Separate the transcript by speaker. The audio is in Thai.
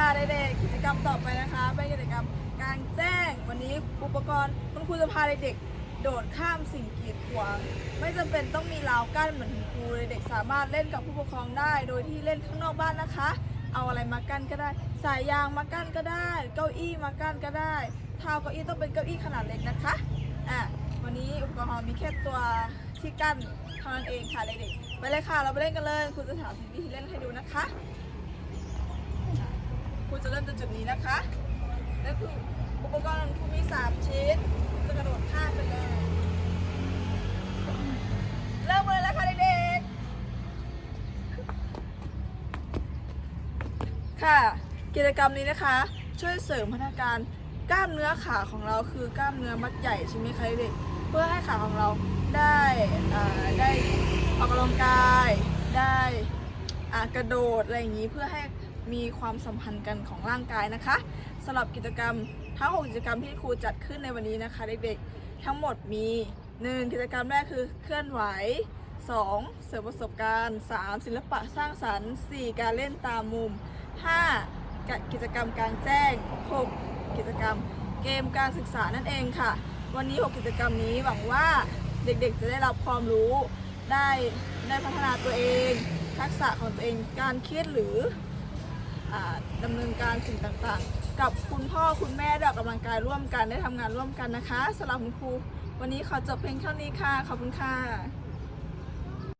Speaker 1: ค่ะเด็กๆกิจกรรมต่อไปนะคะเป็นกิจกรรมกลางแจ้งวันนี้อุปกรณ์คุณครูจะพาเด็กๆโดดข้ามสิ่งกีดขวางไม่จำเป็นต้องมีราวกั้นเหมือนคุณครูเด็กสามารถเล่นกับผู้ปกครองได้ โดยที่เล่นข้างนอกบ้านนะคะ เอาอะไรมากั้นก็ได้ สายยางมากั้นก็ได้ เก้าอี้มากั้นก็ได้เท้าเก้าอี้ต้องเป็นเก้าอี้ขนาดเล็กนะคะอะวันนี้อุปกรณ์มีแค่ตัวที่กั้นเท่านั้นเองค่ะเด็กๆไปเลยค่ะเราไปเล่นกันเลยครูจะถามวิธีเล่นให้ดูนะคะ ครูจะเริ่มจากจุดนี้นะคะ แล้วคืออุปกรณ์ของครูมี3ชิ้นจะกระโดดข้ามไปเลย เริ่มเลยแล้วค่ะเด็กๆ ค่ะ กิจกรรมนี้นะคะ ช่วยเสริมพัฒนาการกล้ามเนื้อขาของเราคือกล้ามเนื้อมัดใหญ่ใช่ไหมคะเด็ก เพื่อให้ขาของเราได้ได้ออกกำลังกายได้กระโดดอะไรอย่างนี้เพื่อให้ มีความสัมพันธ์กันของร่างกายนะคะสำหรับกิจกรรมทั้ง 6 กิจกรรมที่ครูจัดขึ้นในวันนี้นะคะ เด็กๆ ทั้งหมดมี 1 กิจกรรมแรกคือเคลื่อนไหว 2. เสริมประสบการณ์ 3. ศิลปะสร้างสรรค์ 4. การเล่นตามมุม 5. กกิจกรรมกลางแจ้ง 6. กิจกรรมเกมการศึกษานั่นเองค่ะ วันนี้ 6 กิจกรรมนี้หวังว่าเด็กๆ จะได้รับความรู้ได้ได้พัฒนาตัวเอง ทักษะของตัวเองการคิดหรือ ดำเนินการสิ่งต่างๆ กับคุณพ่อคุณแม่ได้ออกกำลังกายร่วมกันได้ทำงานร่วมกันนะคะสำหรับคุณครูวันนี้ขอจบเพียงเท่านี้ค่ะ ขอบคุณค่ะ